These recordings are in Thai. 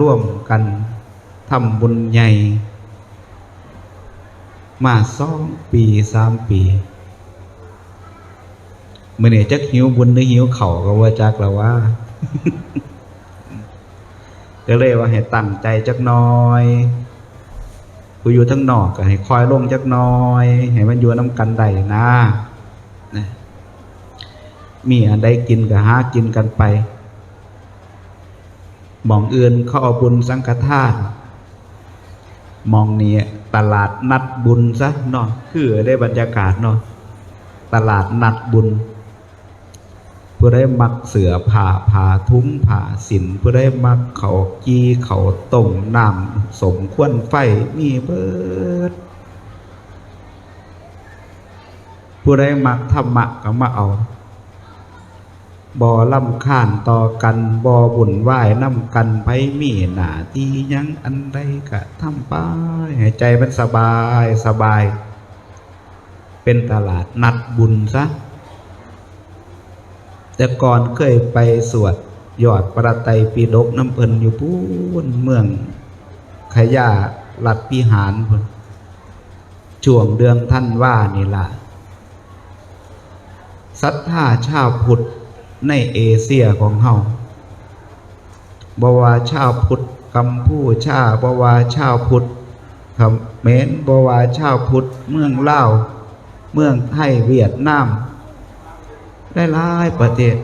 ร่วมกันทำบุญใหญ่ มาสองปีสามปีเมื่อเนี่ยจักหิวบุญหรือหิวเข่าก็ว่าจักแล้วว่าก็เลยว่าให้ตั้งใจจักน้อยผู้อยู่ทั้งนอกก็ให้คอยลงจักน้อย ให้มันอยู่น้ำกันได้นะนะมีอันใดกินก็หากินกันไป มองอื่นเขาเอาบุญสังฆทานมองนี้ตลาดนัดบุญซะเนาะคือได้บรรยากาศเนาะตลาดนัดบุญผู้ได้มักเสือผ่าผ่าทุ้มผ่าสินผู้ได้มักเขากีเขาต้มน้ำสมควรไฟมีเบิดผู้ได้มักธรรมะก็มาเอา บ่ลำข้านต่อกันบ่บุญไหว้น้ำกันไผมีหน้าที่ยังอันใดก็ทำไปให้ใจมันสบายสบาย เป็นตลาดนัดบุญซะ แต่ก่อนเคยไปสวดยอดประไตปีดกน้ำเพิ่นอยู่พูนเมืองขยาลัดพิหารพุ่นช่วงเดือนท่านว่านี่ล่ะศรัทธาชาวพุทธ ในเอเชียของเฮาบวาชาวพุทธกัมพูชาบวาชาวพุทธเขมรบวาชาวพุทธเมืองลาวเมืองไทยเวียดนามได้หลายประเทศ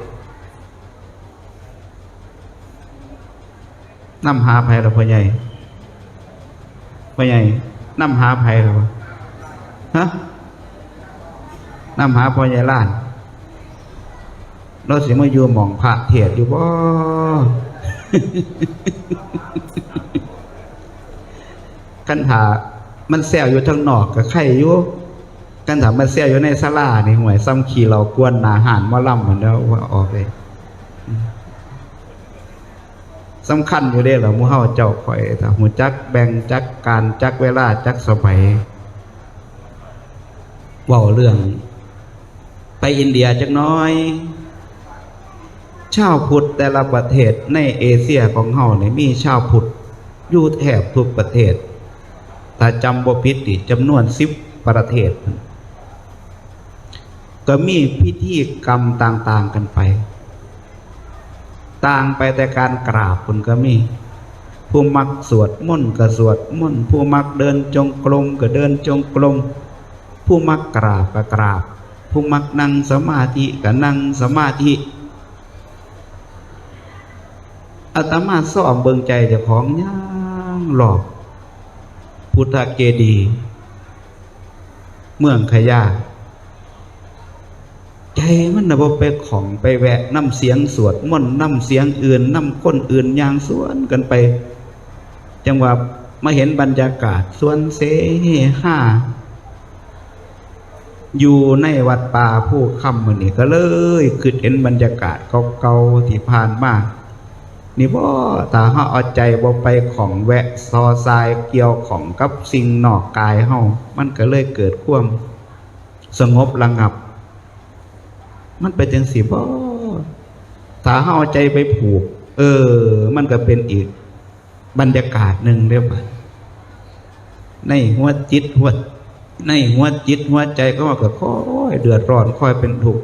นำหาภัยเราพ่อใหญ่พ่อใหญ่นำหาภัยเราฮะนำหาพ่อใหญ่ล้าน เราสิมาอยู่หมองพระเทศอยู่บ่กันถามันแซวอยู่ทางนอกกับไข่อยู่กันถามมันแซวอยู่ในศาลาในห่วยซ้ำขี่เรากวนหนาหานมาล่ำเหมือนเดิมว่าออกเลยสำคัญอยู่เด้เหรอมู่เฮาเจ้าข่อยถ้าหูจักแบ่งจักการจักเวลาจักสมัยว้าเรื่อง ไปอินเดียจักน้อย ชาวพุทธแต่ละประเทศในเอเชียของเฮาเนี่ยมีชาวพุทธอยู่แทบทุกประเทศ ถ้าจำบ่ผิดนี่จำนวนสิบประเทศ ก็มีพิธีกรรมต่างๆกันไป ต่างไปแต่การกราบคนก็มี ผู้มักสวดมนต์ก็สวดมนต์ผู้มักเดินจงกรมก็เดินจงกรมผู้มักกราบก็กราบ ผู้มักนั่งสมาธิก็นั่งสมาธิ อาตมาสอบเบิงใจเจ้าของย่างหลอก พุทธเกดี เมืองขยาใจมันนะบ่ไปของไปแวะน้ำเสียงสวดมนต์น้ำเสียงอื่นน้ำก้นอื่นยางสวนกันไป จังหวะมาเห็นบรรยากาศสวนเสเฮห้าอยู่ในวัดป่าผู้คำมือนี้ก็เลยคือเห็นบรรยากาศเก่าๆที่ผ่านมา นี่บ่ถ้าเฮาเอาใจบ่ไปของแวะซอซายเกี่ยวของกับสิ่งนอกกายเฮามันก็เลยเกิดความสงบระงับ มันเป็นจังซี่บ่ถ้าเฮาเอาใจไปผูก เออ มันก็เป็นอีก บรรยากาศหนึ่งเด้อบัดในหัวจิตหัวในหัวจิตหัวใจก็ว่าก็ค่อยเดือดร้อนค่อยเป็นทุกข์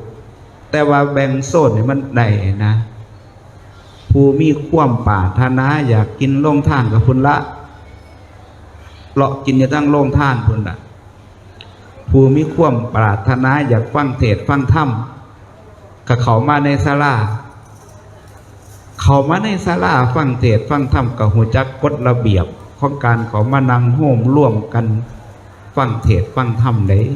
แต่ว่าแบ่งโซนนี่มันได้นะ ผู้มีความป่าธนาอยากกินโล่งท่านกับพุ่นละเลาะกินอยู่ตั้งโล่งท่านพุ่นละผู้มีความปรารถนาอยากฟังเทศฟังธรรมกับเขามาในศาลาเขามาในศาลาฟังเทศฟังธรรมกับหูจักกฎระเบียบของการเขามานั่งโฮมร่วมกันฟังเทศฟังธรรมเลย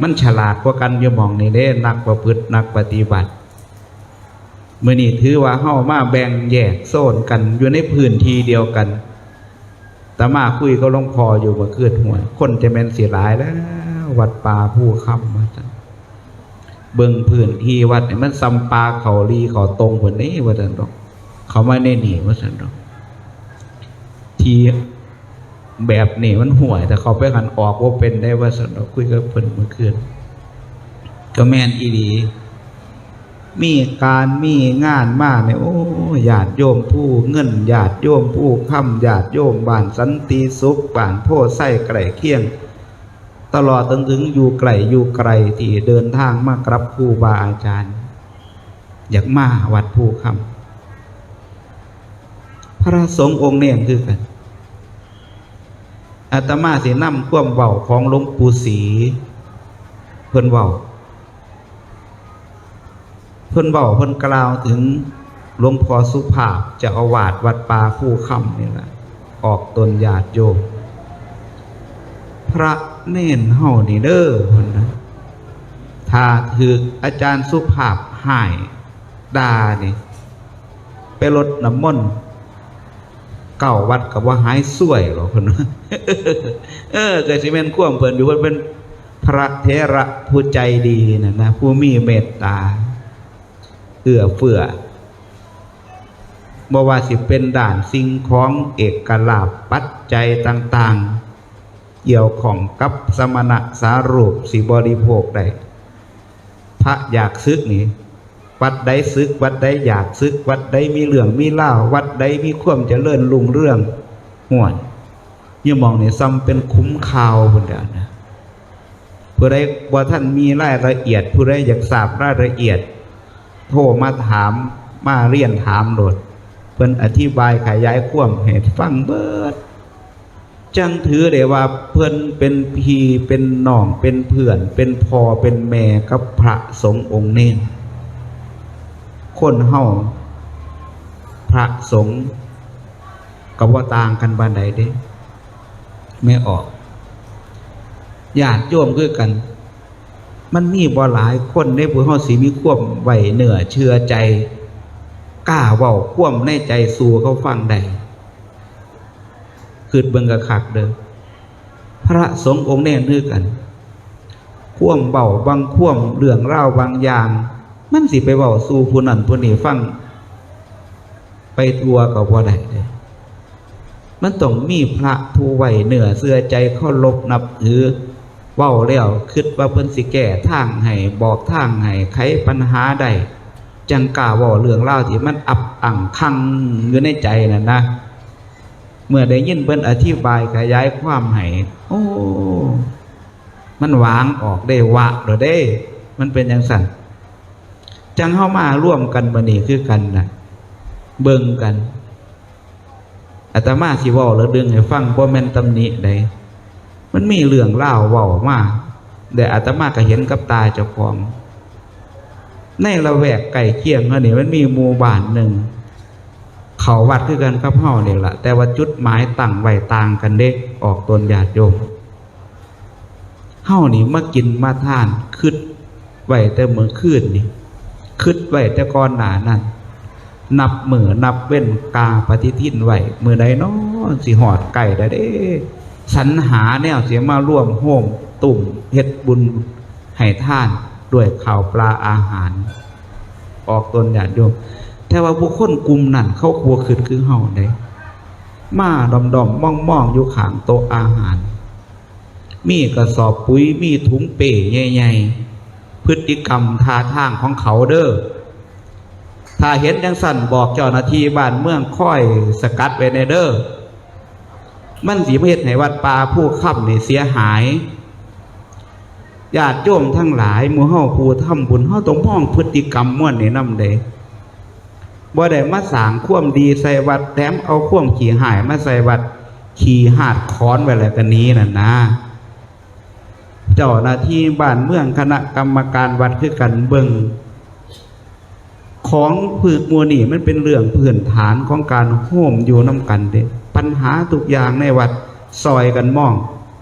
มันฉลาดกว่ากันอยู่หมองในเด้นักประพฤตินักปฏิบัติ มื่อนี้ถือว่าเฮามาแบ่งแยกโซนกันอยู่ในพื้นที่เดียวกันแต่มาคุยก็ลงพออยู่เมื่อคืนหัวยคนจะเป็นเสียหลายแล้ว วัดป่าผู้คำว่าจังเบิ่งพื้นที่วัดนี่มันซัมปลาเขาลีเขาตรงกว่านี้ว่าจังดอก เขาไมาในนี่ว่าจังดอก ทีแบบนี้มันห่วย แต่เขาไปหันออกว่าเป็นได้ว่าสันดอกคุยกับเพิ่นเมื่อคืนก็แม่นอีดี มีการมีงานมาเนี่ยโอ้ญาติโยมผู้เงินญาติโยมผู้ค่ำญาติโยมบ้านสันติสุขบ้านโพไส้ไกลเคียง ตลอดจนถึงอยู่ไกลอยู่ไกลที่เดินทางมากรับครูบาอาจารย์ อยากมาวัดผู้คำพระสงฆ์องค์เนี่ยคือกันอาตมาสินำความเบาของหลวงปู่ศรีเพิ่นเบา เพิ่นเบาเพิ่นกล่าวถึงหลวงพ่อสุภาพจะอาวาสวัดป่าผู้คำนี่แหละออกตนญาติโยมพระเน่นเฮานี่เด้อเพิ่นนะถ้าถืออาจารย์สุภาพหายดานี่ไปลดน้ำมนต์เก่าวัดกับว่าหายสวยหรอคนนะเออเกิดสิเมนข่วามเพิ่นอยู่เพิ่นเป็นพระเทระผู้ใจดีนะนะผู้มีเมตตา อื้อเฟื้อบว่าสิเป็นด่านสิ่งของเอกลาภปัจจัยต่าง ๆ เกี่ยวของกับสมณะสารูปสิบริโภคได้พระอยากซึกนี่วัดใดซึก วัดใดอยากซึก วัดใดมีเรื่องมีเล่าวัดใดมีความเจริญรุ่งเรื่องห่วนยี่มองเนี่ยซ้ำเป็นคุ้มข่าวคนเดียวนะผู้ใดว่าท่านมีรายละเอียด ผู้ใดอยากทราบรายละเอียด โทรมาถามมาเรียนถามโหลดเพิ่นอธิบายขยายความให้ฟังเบิด จังถือได้ว่าเพิ่นเป็นพีเป็นน้องเป็นเพื่อน เป็นพ่อเป็นแม่กับพระสงฆ์องค์เน้นคนเฮาพระสงฆ์กับว่าต่างกันบานใดเด้ ไม่ออกญาติโยมคือกัน มันมีบ่หลายคนในผู้เฮาสิมีควมไหวเหนือเชื่อใจกล้าเว้าควมในใจสู่เขาฟังได้คือเบิ่งกะคักเด้อพระสงฆ์องค์แน่นคือกันข่วมเบาบางข่วมเรื่องเล่าวบางอย่าง มันสิไปเบาสู่ผู้นั้นผู้นี้ฟัง ไปทัวกับว่าใดเลยมันต้องมีพระผู้ไหวเหนือเสื้อใจเข้าลบนับถือ เว้าแล้วคิดว่าเพิ่นสิแก้ทางให้บอกทางให้ไขปัญหาได้จังกล้าว่าเรื่องเล่าที่มันอับอั่งคังอยู่ในใจน่ะนะ เมื่อได้ยินเพิ่นอธิบายขยายความให้โอ้มันวางออกได้วะเด้อเด้ มันเป็นอย่างสั่นจังเข้ามาร่วมกันบันนี้คือกันนะเบิ่งกันอาตมาสิว้าแล้วดึงให้ฟังบ่แม่นตำหนิใด มันมีเรื่องเล่าวเว้ามาแต่อาตมาก็เห็นกับตาเจ้าของ ในละแวกไก่เคียงเขานี่มันมีหมู่บ้านหนึ่ง เขาวัดคือกันกับเฮาเนี่ยละแต่ว่าจุดหมายตั้งไว้ต่างกันเด้ออกตนญาติโยมเฮานี่มากินมาทานคืดไว้แต่เมื่อคืนนี่คืดไว้แต่ก่อนหนานั้นนับมือนับเว้นกาปฏิทินไว้มือใดนาะสิหอดไก่ได้เด้ สรรหาแนวเสียมาร่วมโฮมตุ่มเฮ็ดบุญให้ท่านด้วยข่าวปลาอาหาร ออกตนญาติโยมแต่ว่าบุคคลกลุ่มนั้นเขาครัวขึ้นคือเฮาได้มาดอมดอมมองมองอยู่ขางโต๊ะอาหาร มีกระสอบปุ๋ยมีถุงเป๋ใหญ่ๆพฤติกรรมท่าทางของเขาเด้อถ้าเห็นจังสั่นบอกเจ้าหน้าที่บ้านเมืองค่อยสกัดไว้ในเด้อ มันสีเพศให้วัดป่าผู้ค่ำนี่เสียหายญาติโยมทั้งหลายมู่เฮาผู้ทำบุญเฮาต้องมองพฤติกรรมม่วนนี่นำเดบ่ได้มาสางควมดีใส่วัดแถมเอาควมขี้หายมาใส่วัดขี่หาดค้อนไว้แล้วกันนี้น่ะนะ เจ้าหน้าที่บ้านเมืองคณะกรรมการวัดคือกันเบิงของพืชมัวนี่มันเป็นเรื่องพื้นฐานของการโฮมอยู่น้ำกันเด้ ปัญหาทุกอย่างในวัดซอยกันมอง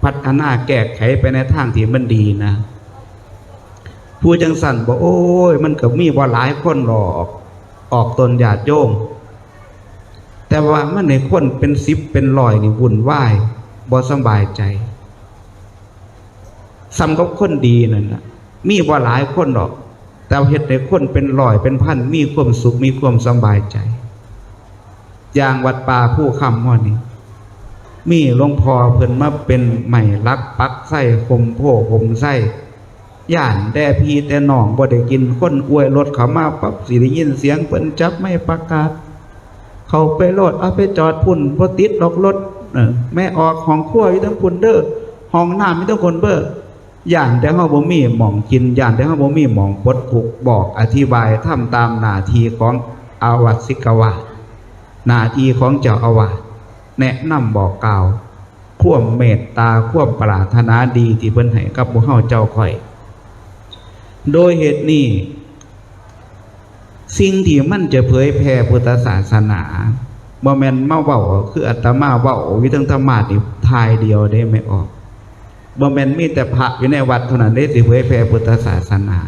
พัฒนาแก้ไขไปในทางที่มันดีนะ ผู้จังสันบอกโอ้ย มันก็มีว่าหลายคนหรอกออกตนญาติโยมแต่ว่ามันในคนเป็นสิบเป็นร้อยนี่วุ่นวายบ่สบายใจสำกับคนดีนั่นนะมีว่าหลายคนหรอก แต่เห็ดในคนเป็นร้อยเป็นพันมีความสุขมีความสบายใจ อย่างวัดป่าผู้คำว่านี้มีหลวงพ่อเพิ่นมาเป็นใหม่รักปักไส้คมโพคมไส้ย่านแต่พี่แต่น้องบ่ได้กินคนอวยรถเขามาปั๊บสิได้ยินเสียงเปิ้นจับไม่ประกาศ เขาไปโลดเอาไปจอดพุ่นบ่ติดดอกรถเออแม่ออกห้องครัวอยู่ทั้งพุ่นเด้อห้องน้ำมีทั้งคนเบ้อย่านแต่เฮาบ่มีหม่องกินย่านแต่เฮาบ่มีหม่องปดทุกบอกอธิบายทำตามหน้าที่ของอาวัสิกวาส หน้าที่ของเจ้าอาวาสแนะนำบอกกล่าวควมเมตตาควมปรารถนาดีที่เพิ่นให้กับพวกเฮาเจ้าข่อย โดยเหตุนี้ สิ่งที่มันจะเผยแผ่พุทธศาสนาบ่แม่นมาเว้าคืออาตมาเว้าวิทังธรรมานี่ทายเดียวได้ไม่ออกบ่แม่นมีแต่พระอยู่ในวัดเท่านั้นได้สิเผยแผ่พุทธศาสนา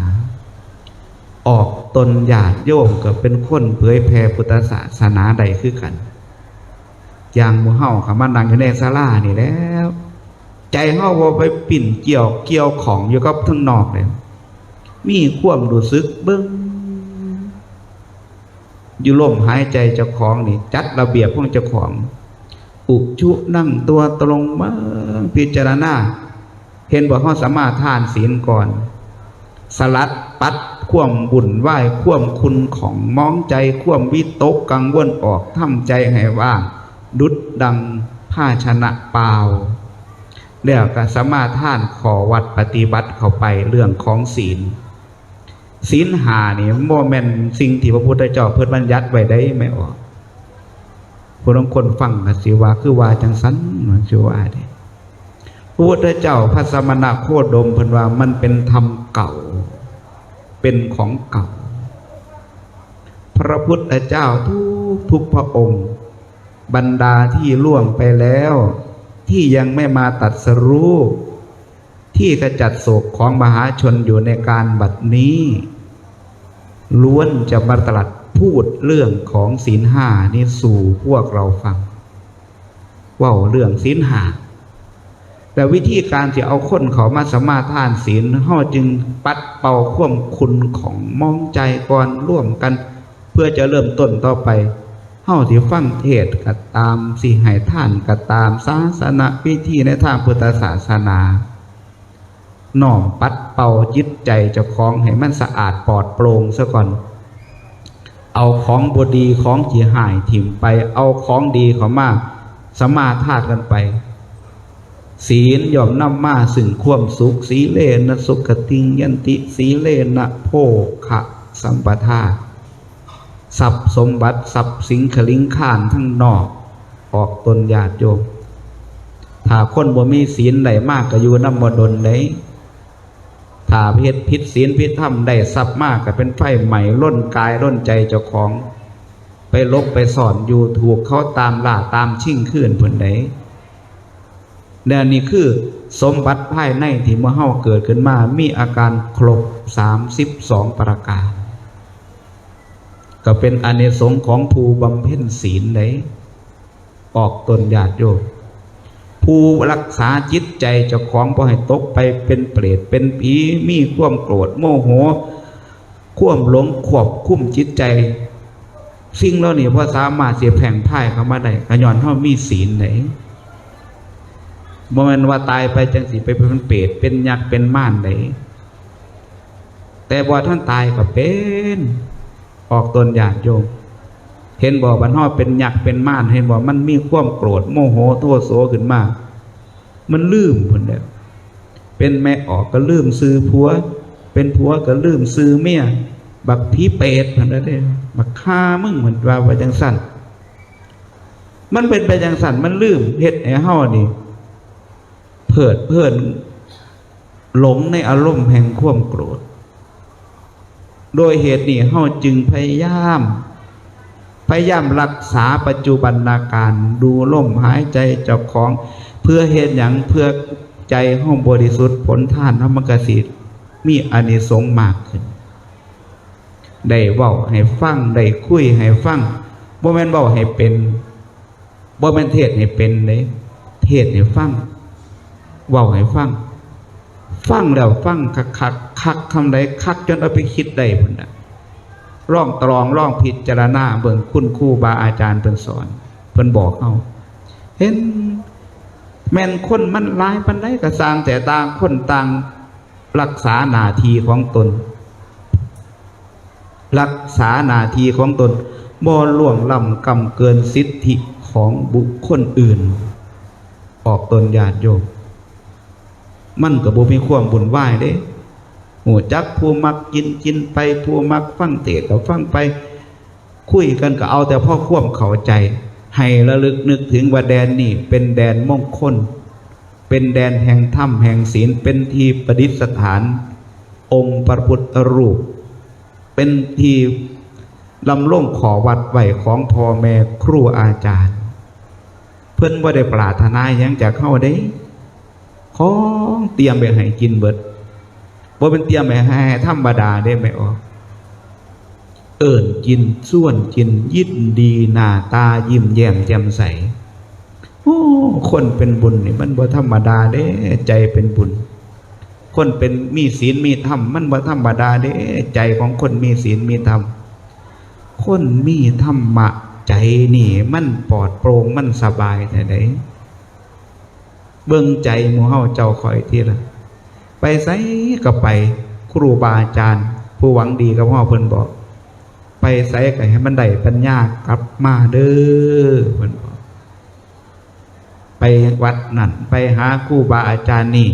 ออกตนญาติโยมก็เป็นคนเผยแผ่พุทธศาสนาใดคือกัน อย่างมูเฮาขามานดังอยู่ในศาลานี่แล้ว ใจเฮาบ่ไปปิ่นเกี่ยวเกี่ยวของอยู่กับทั้งนอกเลยมีความรู้สึกเบิ่งอยู่ลมหายใจเจ้าของนี่ จัดระเบียบของเจ้าของอุชุนั่งตัวตรงมาพิจารณา เห็นว่าเฮาสามารถทานศีลก่อน สลัดปัด ข่วมบุญไหว้ข่วมคุณของมองใจข่วมวิตกกังวลออกทำใจให้ว่า ดุดดังผ้าชนะเปล่าแล้วก็สมาท่านขอวัดปฏิบัติเข้าไปเรื่องของศีล ศีลหานี่โมเมนสิ่งที่พระพุทธเจ้าเพิ่นบัญญัติไว้ได้ไม่ออกผู้ลงคนฟังสิวาคือว่าจังสันมันสิวาเด้พระพุทธเจ้าพระสมณะโคดมเพิ่นว่ามันเป็นธรรมเก่า เป็นของเก่า พระพุทธเจ้าทุกทุกพระองค์ บรรดาที่ล่วงไปแล้ว ที่ยังไม่มาตัดสรู้ที่กระจัดโศกของมหาชนอยู่ในการบัดนี้ ล้วนจะมาตรัสพูดเรื่องของศีลห้านี่สู่พวกเราฟังว่าเรื่องศีลห้า แต่วิธีการที่เอาคนเขามาสมาทานศีลเฮาจึงปัดเป่าข่วมคุณของมองใจก่อนร่วมกัน เพื่อจะเริ่มต้นต่อไปเฮาที่ฟังเทศน์ก็ตามสิให้ท่านก็ตามศาสนาพิธีในทางพุทธศาสนาน้อมปัดเป่าจิตใจเจ้าของให้มันสะอาดปลอดโปร่งซะก่อน เอาของบดีของที่หายถิ่มไปเอาของดีเขามาสมาทาดกันไป ศีลย่อมนำมาซึ่งความสุขสีเลนะสุขติงยันติสีเลนะโภคะสัมปทาทรัพย์สมบัติทรัพย์สิงคลิงข้านทั้งนอก ออกตนญาติโยมถ้าคนบ่มีศีลใดมากก็อยู่น้ำบดนไดถ้าเพศพิษศีลพิษธรรมได้ทรัพย์มากก็เป็นไฟใหม่ล้นกายล้นใจเจ้าของ ไปลบไปสอนอยู่ถูกเขาตามล่าตามชิ่งขึ้นผลใดเนี่ ยนี่คือสมบัติภายในที่เมื่อเฮาเกิดขึ้นมา มีอาการครบสามสิบสองประการ ก็เป็นอเนสงของภูบำเพ็ญศีลไหนออกตนญาติโยมผู้รักษาจิตใจเจ้าของบ่ให้ตกไปเป็นเปรตเป็นผีมีความโกรธโมโหควมหลงขวบคุ้มจิตใจ สิ่งเหล่านี้พอสามารถเสียแผงพ่ายเข้ามาได้ขย้อนเฮามีศีลไหน บ่แม่นว่าตายไปจังสิไปเป็นเปรตเป็นยักษ์เป็นม่านไหนแต่บ่ท่านตายก็เป็น ออกตนญาติโยมเห็นบอกบันห่อเป็นยักษ์เป็นม่านเห็นบอกมันมีความโกรธโมโหโทโสขึ้นมา มันลืมคนเดียวเป็นแม่ออกก็ลืมซื้อผัว เป็นผัวก็ลืมซื้อเมียบักผีเปรตคนนั้นเองบักฆ่ามึงเหมือนว่าไปจังสันมันเป็นไปจังสันมันลืมเฮ็ดไอ้ห่อนี่ เพิดเพื่อนหลงในอารมณ์แห่งความโกรธ โดยเหตุนี้เฮาจึงพยายาม พยายามรักษาปัจจุบันนาการดูลมหายใจเจ้าของ เพื่อเหตุอย่างเพื่อใจห้องบริสุทธิ์ผลท่านธรรมกสิทธิ์มีอานิสงส์มากขึ้น ได้เว้าให้ฟังได้คุยให้ฟังบ่แม่นเว้าให้เป็นบ่แม่นเทศให้เป็นเลยเทศให้ฟัง เว้าให้ฟังฟังแล้วฟังคักคักคักคำใดคักจนเอาไปคิดได้พุ่นน่ะร่องตรองร่องพิจารณาเบิ่งคุณครูบาอาจารย์เพิ่นสอนเพิ่นบอกเอาเห็นแม่นคนมันหลายปันไดก็สางแต่ต่างคนต่างรักษาหนาทีของตน รักษาหนาทีของตนบ่ล่วงล้ำกำเกินสิทธิของบุคคลอื่น ออกตนญาติโยม มันกับบุมีความบุญไหวายเด้หูจักผู้มักกินกินไปผู้มักฟังเทศน์ก็ฟังไป คุยกันก็เอาแต่พ่อควมเข้าใจ ให้ระลึกนึกถึงว่าแดนนี่เป็นแดนมงคล เป็นแดนแห่งถ้ำแห่งศีลเป็นที่ประดิษฐาน องค์พระพุทธรูป เป็นที่ลำล่งขอวัดไหวของพ่อแม่ครูอาจารย์ เพิ่อนว่าได้ปรารถนาหยังจากเข้าได้ ของเตรียมไปให้กินเบิดบ่เป็นเตรียมไปให้ธรรมดาได้ไหมออกเอิ่นกินส่วนกินยินดีหน้าตายิ้มแย้มแจ่มใสโอ้คนเป็นบุญนี่มันบ่ธรรมดาเด้ใจเป็นบุญ คนเป็นมีศีลมีธรรมมันบ่ธรรมดาเด้ใจของคนมีศีลมีธรรมคนมีธรรมะใจนี่มันปลอดโปร่งมันสบายแต่ไหน เบิ่งใจหมู่เฮาเจ้าคอยที่ละไปไสก็ไป ครูบาอาจารย์ ผู้หวังดีกับพ่อเพิ่นบอก ไปไสก็ให้มันได้ปัญญากลับมาเด้อเพิ่นบอก ไปวัดนั่นไปหาครูบาอาจารย์นี่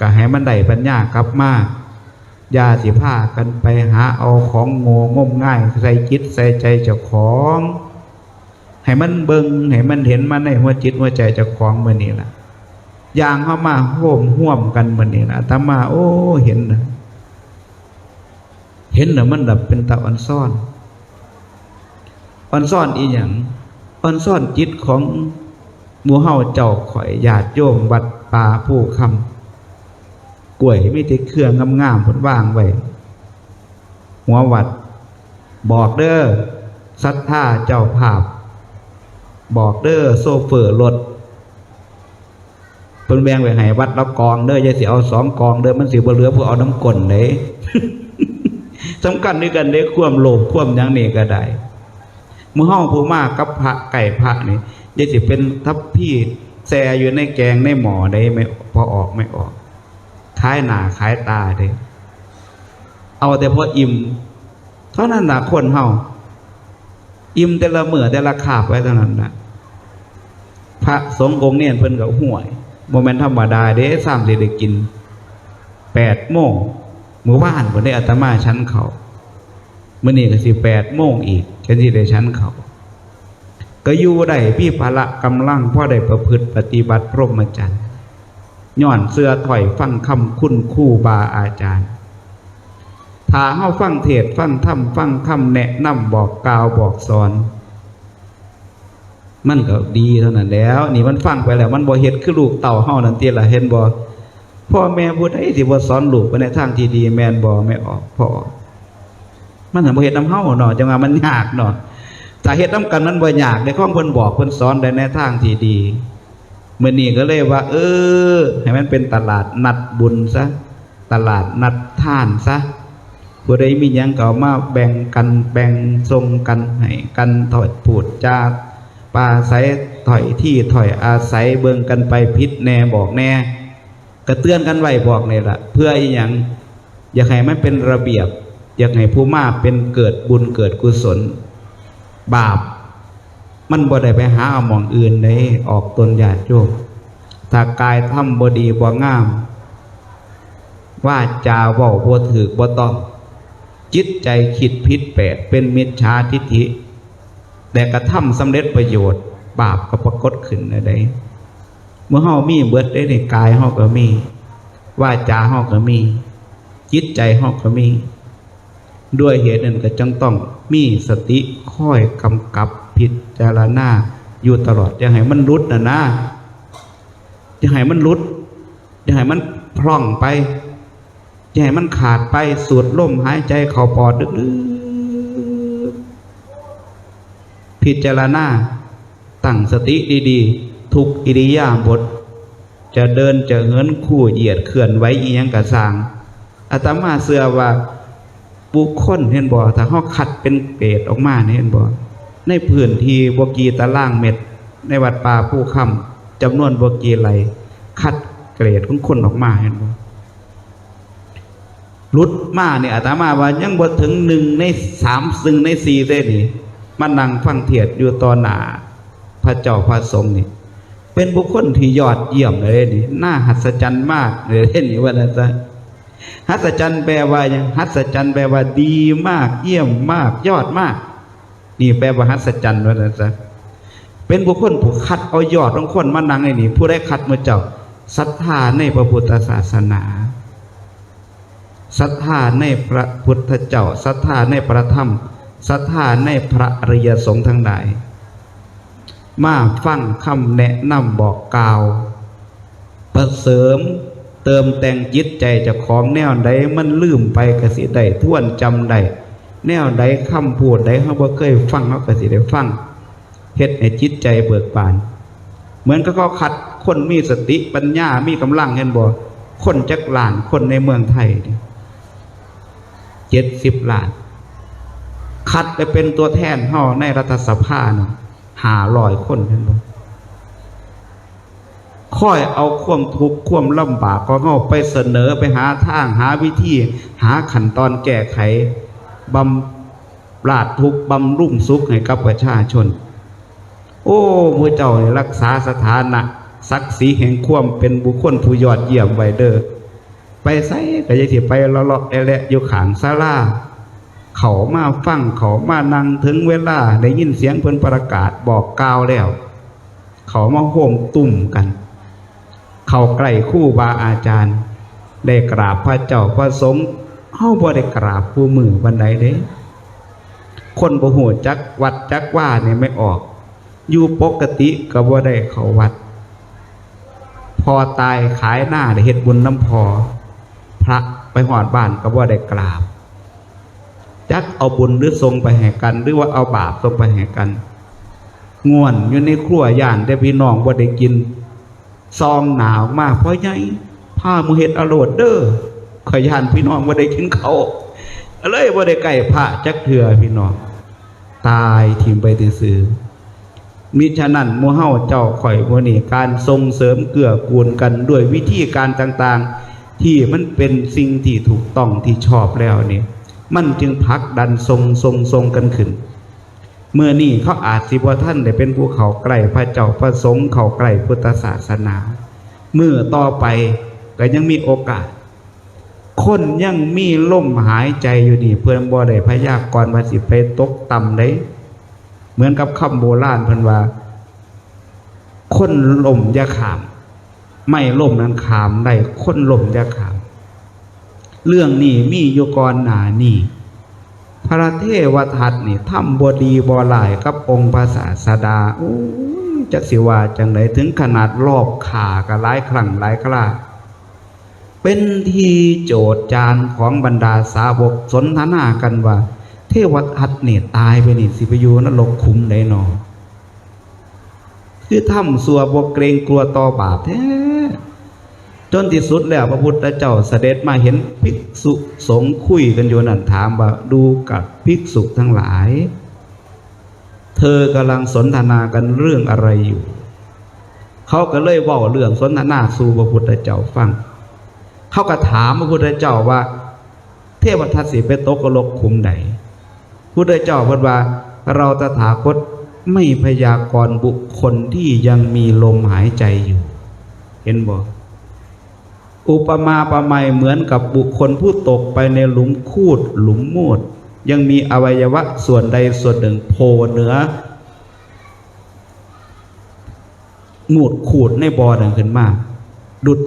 ก็ให้มันได้ปัญญากลับมาอย่าสิพากันไปหาเอาของโง่งมง่าย ใส่จิตใส่ใจเจ้าของให้มันเบิงให้มันเห็นมันในหัวจิตหัวใจเจ้าของมื่อนี้ล่ะ อย่างเข้ามาโหมห่วมกันมื่นี้ล่ะอาตมาโอ้เห็นนะเห็นนะมันแบบเป็นตะอ่อนซ่อนอ่อนซ่อนอีหยังอ่อนซ่อนจิตของหมู่เฮาเจ้าข่อยญาติโยมวัดป่าผู้คำกล้วยไม่ติเครื่องงามๆผลว่างไว้หัววัด บอกเด้อศรัทธาเจ้าภาพ บอกเด้อโซเฟอร์รถ เพิ่นแบ่งไว้ให้วัดละกองเด้ออย่าสิเอาสองกองเด้อมันสิบ่เหลือผู้เอาน้ำกลนเด้สำคัญด้วยกันเด้ควมโลภควมยังนี่ก็ได้มือห้องผู้มากกับพระไก่พระนี่อย่าสิเป็นทับพี่แซอยู่ในแกงในหมอได้ไม่พอออกไม่ออกขายหน้าขายตาเด้เอาแต่พออิ่มเท่านั้นน่ะคนเฮาอิ่มแต่ละเมื่อแต่ละขาบไว้เท่านั้นนะพระสงฆ์องค์เนี่ยเพิ่นก็ห่วย โมเมนต์ธรรมดาเด้สามสิได้กินแปดโมงมื้อวานผมได้อาตมาชั้นเขาเมื้อนี้ก็สิแปดโมงอีกฉันสิได้ชั้นเขาก็อยู่ได้พี่พละกำลังพ่อได้ประพฤติปฏิบัติพรหมจรรย์ย้อนเสื้อถอยฟังคำคุณคู่บาอาจารย์ถ้าเฮาฟังเทศฟังธรรมฟังคำแนะนำบอกกล่าวบอกสอน มันก็ดีเท่านั้นแล้ว นี่มันฟังไปแล้ว มันบ่เฮ็ดคือลูกเต่าเฮานั่นเติล่ะเห็นบ่พ่อแม่ผู้ใดสิบ่สอนลูกไปในทางที่ดี แม่นบ่ไม่ออกพ่อมันหันบ่เฮ็ดนํเฮาเนาะจังว่ามันยากเนาะถ้าเฮ็ดนํกันมันบ่ยากได้ของเพิ่นบอกเพิ่นสอนได้ในทางที่ดีเมื้อนี้ก็เลยว่า เออ ให้มันเป็นตลาดนัดบุญซะตลาดนัดทานซะผู้ใดมียังก็เอามาแบ่งกันแบ่งทรงกันให้กันถอยพูดจา ปาใสถอยที่ถอยอาศัยเบิ่งกันไปพิษแน่บอกแน่กระเตือนกันไว้บอกนี่ล่ะเพื่ออีหยังอยากให้มันเป็นระเบียบ อยากให้ผู้มาเป็นเกิดบุญเกิดกุศล บาป มันบ่ได้ไปหาเอาหมองอื่นในออกตนญาติโยมถ้ากายทำบดีบ่งาม ว่าจาว้าบ่ถือบ่ต้องจิตใจคิดผิดแปดเป็นมิจฉาทิฏฐิ แต่กระทำสำเร็จประโยชน์ บาปก็ปรากฏขึ้นในใดเมื่อเฮามีเบิดได้ในกายเฮาก็มีว่าจาเฮาก็มี จิตใจเฮาก็มี ด้วยเหตุนั้นก็จังต้องมีสติค่อยกำกับพิจารณาอยู่ตลอดอย่าให้มันรุดนะนะอย่าให้มันรุดอย่าให้มันพร่องไปอย่าให้มันขาดไปสูดลมหายใจเข้าปอดดึกๆ พิจารณาตั้งสติดีๆ ทุกอิริยาบถจะเดินจะเหินคู่เหยียดเขื่อนไว้อียังกะสางอาตมาเสือว่าบุคคลเห็นบ่ถ้าเฮาคัดเป็นเกรดออกมาเนี่ยเห็นบ่ในพื้นที่บกีตารางเม็ด ในวัดป่าผู้คำจำนวนบกีไหลคัดเกรดของคนออกมาเห็นบ่หลุดมาเนี่ยอาตมาว่ายังบ่ถึงหนึ่งในสามซึ่งในสี่ได้นี่ มานั่งฟังเทศน์อยู่ต่อหน้าพระเจ้าพระสงฆ์นี่ เป็นบุคคลที่ยอดเยี่ยมเลยนี่น่าหัศจรรย์มากเลยนี่ว่านะจ๊ะหัศจรรย์แปลว่าหยังหัศจรรย์แปลว่าดีมาก เยี่ยมมาก ยอดมาก นี่แปลว่าหัศจรรย์ว่านะจ๊ะเป็นบุคคลผู้คัดเอายอดของคนมานั่งในนี่ ผู้ได้คัดมือเจ้าศรัทธาในพระพุทธศาสนาศรัทธาในพระพุทธเจ้าศรัทธาในพระธรรม ศรัทธาในพระอริยสงฆ์ทั้งหลาย มาฟังคำแนะนำบอกกล่าว ประเสริมเติมแต่งจิตใจจากของแนวใดมันลืมไปกสิได้ทวนจำได้แนวใดคำพูดใดเขาบ่เคยฟังเขากสิได้ฟังเฮ็ดให้จิตใจเบิกบาน เหมือนกับเขาขัดคนมีสติปัญญามีกำลังเห็นบ่คนจักหลานคนในเมืองไทยเจ็ดสิบล้าน คัดไปเป็นตัวแทนห่อในรัฐสภาเนาะหาลอยคนเห็นบ่ค่อยเอาความทุกข์ความลำบากก็เข้าไปเสนอไปหาทางหาวิธีหาขั้นตอนแก้ไขบำราดทุกบำรุ่งสุขให้กับประชาชน โอ้มือเจ้านี่รักษาสถานะศักดิ์ศรีแห่งความเป็นบุคคลผู้ยอดเยี่ยมไวเด้อไปไสก็อยังสิไปเลาะๆแอะแหละอยู่ขางศาลา เขามาฟังเขามานั่งถึงเวลาได้ยินเสียงเพิ่นประกาศบอกกล่าวแล้ว เขามาโฮมตุ่มกัน เขาใกล้คู่บาอาจารย์ ได้กราบพระเจ้าพระสงฆ์เฮาบ่ได้กราบผู้มือบันไดเด้ คนบ่ฮู้จักวัดจักว่าเนี่ยไม่ออก อยู่ปกติก็บ่ได้เขาวัด พอตายขายหน้าได้เฮ็ดบุญน้ำพอ พระไปหอดบ้านก็บ่ได้กราบ จักเอาบุญหรือทรงไปให้กัน หรือว่าเอาบาปทรงไปให้กันง่วนอยู่ในครัวย่านแต่พี่น้องบ่ได้กิน ซองหนาวมากเพราะไงผ้ามือเห็ดอรดเด้อขอยย่านพี่น้องบ่ได้กินเขาเลยบ่ได้ใกล้พระจักเถื่อพี่น้อง ตายทิมไปซื่อมิฉะนั้นมูเฮาเจ้าข่อยบ่นี่การส่งเสริมเกื้อกูลกันด้วยวิธีการต่างๆ ที่มันเป็นสิ่งที่ถูกต้องที่ชอบแล้วนี่ มันจึงผลักดันทรงทรงทรงกันขึ้น เมื่อนี่เขาอาจสิบ่ท่านได้เป็นผู้เขาใกลพระเจ้าพระสงฆ์เขาใกลพุทธศาสนา เมื่อต่อไปก็ยังมีโอกาส คนยังมีล่มหายใจอยู่นี่ เพื่อนบ่ได้พยากรณ์ว่าสิไปตกต่ำได้เหมือนกับคำโบราณพิ่นว่า คนลมยาขาม ไม่ล่มนั้นขามได้คนลมยาขาม เรื่องนี้มีอยู่ก่อนหน้านี้พระเทวทัตนี่ทำบดีบอหลายกับองค์พระศาสดาโอ้ยจักสิว่าจังไดถึงขนาดรอบขากันหลายครั้งหลายคราเป็นที่โจทย์จานของบรรดาสาวกสนทนากันว่า เทวทัตเนี่ตายไปนี่สิไปอยู่นรกคุ้มได้หนอคือทำสัวบกเกรงกลัวต่อบาปแท้ จนที่สุดแล้วพระพุทธเจ้าเสด็จมาเห็นภิกษุสงฆ์คุยกันอยู่นั่นถามว่าดูกับภิกษุทั้งหลาย เธอกำลังสนทนากันเรื่องอะไรอยู่ เขาก็เลยเว่าเรื่องสนทนาสู่พระพุทธเจ้าฟัง เขาก็ถามพระพุทธเจ้าว่า เทวทัตสิไปตกกลกคุมใดพุทธเจ้าพูดว่าเราตถาคตไม่พยากรณ์บุคคลที่ยังมีลมหายใจอยู่ เห็นบ่อุ อุปมาประไมเหมือนกับบุคคลผู้ตกไปในหลุมคูดหลุมมูด ยังมีอวัยวะส่วนใดส่วนหนึ่งโผล่เหนืองูดขูดในบ่อนั่นขึ้นมา ดุด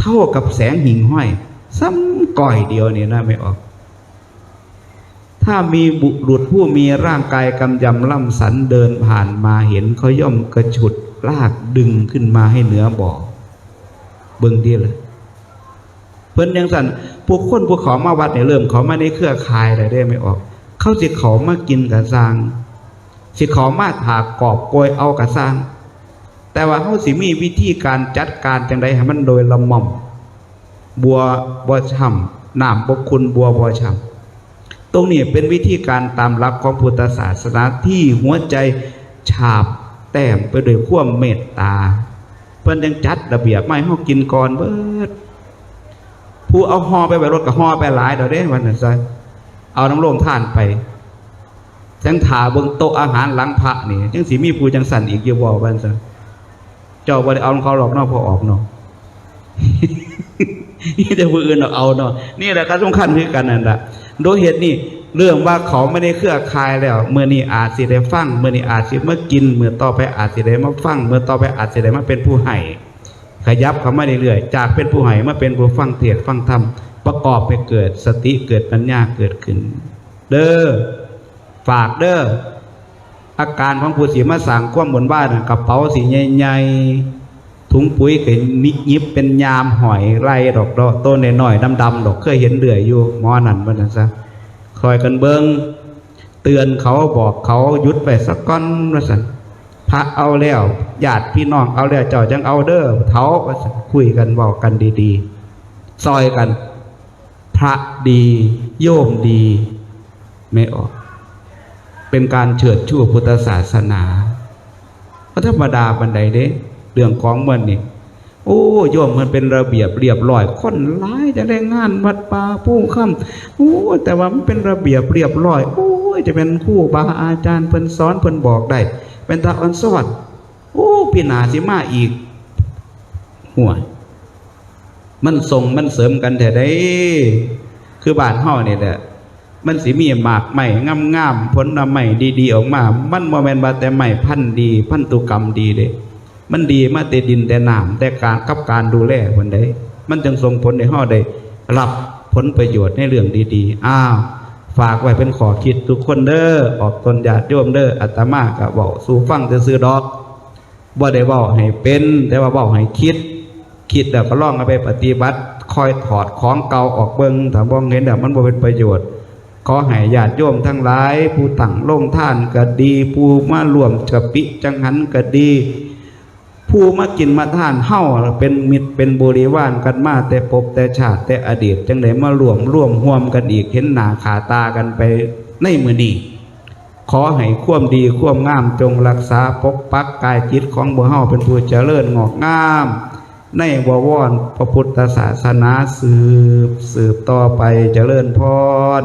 เท่ากับแสงหิ่งห้อย ซ้ำก่อยเดียวนี่นะไม่ออก ถ้ามีบุรุษผู้มีร่างกายกำยำล่ำสันเดินผ่านมาเห็นเขาย่อมกระฉุดลากดึงขึ้นมาให้เหนือบ่อ เบิ่งดีเลย เพิ่นยังสั่นพวกคนพวกเขามาวัดเนี่ยเริ่มเขามาในเครือข่ายอะไรได้ไม่ออก เขาสิเขามากินกระซาง สิเขามาถากกอบโกยเอากระซาง แต่ว่าเขาสิมีวิธีการจัดการจังไดให้มันโดยละม่อม บัวบัวช่ำน้ำบกคุณบัวบัวช่ำตรงนี้เป็นวิธีการตามหลักของพุทธศาสนาที่หัวใจฉาบแต้มไปด้วยความเมตตา เพิ่นยังจัดระเบียบไม่ให้เฮากินก่อนเบิด ผู้เอาห่อไปไว้รถกับห่อไปหลายเดี๋ยวเด้วันนั้นซะเอาน้ำโรงท่านไปจังถาเบิ่งโต๊ะอาหารหลังพระนี่จังสิมีผู้จังสั่นอีกอยู่บ่บ้านซะเจ้าบ่ได้เอาของเขาหรอกนอกพอออกเนาะนี่แต่ผู้อื่นเอาเนาะนี่แหละก็สำคัญคือกันนั่นแหละโดยเหตุนี้เรื่องว่าเขาไม่ได้เครือคายแล้วเมื่อนี้อาจสิได้ฟังเมื่อนี้อาจสิมากินเมื่อต่อไปอาจสิได้มาฟังเมื่อต่อไปอาจสิได้มาเป็นผู้ให้ ขยับเขามาเรื่อยๆจากเป็นผู้ให้มาเป็นผู้ฟังเทศฟังธรรมประกอบไปเกิดสติเกิดปัญญาเกิดขึ้น เด้อฝากเด้ออาการของผู้สีมาสั่งความบนบ้านกระเป๋าสีใหญ่ๆถุงปุ๋ยก็นิยิบเป็นยามหอยไรดอกดอกต้นหน้อยๆดำๆดอกเคยเห็นเดือยอยู่มอนันว่านั่นซะคอยกันเบิงเตือนเขาบอกเขายุดไปสักก้อนว่าสัน พระเอาแล้วญาติพี่น้องเอาแล้วเจ้าจังเอาเด้อเท้าคุยกันบอกกันดีๆ ซอยกัน พระดีโยมดีไม่ออก เป็นการเฉิดชั่วพุทธศาสนาพระธรรมดาบันไดเด้เรื่องของมันนี่โอ้โยมมันเป็นระเบียบเรียบร้อยคนร้ายจะได้งานวัดป่าผู้ค่ำโอ้แต่ว่ามันเป็นระเบียบเรียบร้อย โอ้จะเป็นคู่บาอาจารย์เพิ่นสอนเพิ่นบอกได้ เป็นตาอ่อนสอนโอ้ปีหนาสิมาอีก หัว มันส่งมันเสริมกันแต่ได้ คือบ้านเฮานี่ยแหละมันสิมีหมากใหม่งามๆผลใหม่ดีๆออกมา มันบ่แม่นว่าแต่ใหม่พันดี พันธุกรรมดีเด้มันดีมาแต่ดินแต่น้ำแต่การกับการดูแลคนใดมันจึงส่งผลในห้อใดรับผลประโยชน์ในเรื่องดีๆ อ้าว ฝากไว้เป็นขอคิดทุกคนเด้อออกตนญาติโยมเด้ออาตมาก็เว้าสู่ฟังซื่อดอกบ่ได้เว้าให้เป็น แต่ว่าเว้าให้คิด คิดแล้วก็ลองเอาไปปฏิบัติ คอยถอดของเก่าออกเบิ่งถ้าบ่เห็นแล้วมันบ่เป็นประโยชน์ขอให้ญาติโยมทั้งหลาย ผู้ตั้งโรงท่านก็ดี ผู้มาร่วมกะปิจังหันก็ดี ผู้มากินมาทานเฮาเป็นมิตรเป็นบริวารกันมาแต่ปบแต่ชาติแต่อดีตจังไดมารวมร่วมห่วมกันอีกเห็นหนาขาตากันไปในมือนี้ขอให้ควมดีควมงามจงรักษาปกปักกายจิตของบ่เฮาเป็นผู้เจริญงอกงาม ในบวรพระพุทธศาสนาสืบสืบต่อไปเจริญพร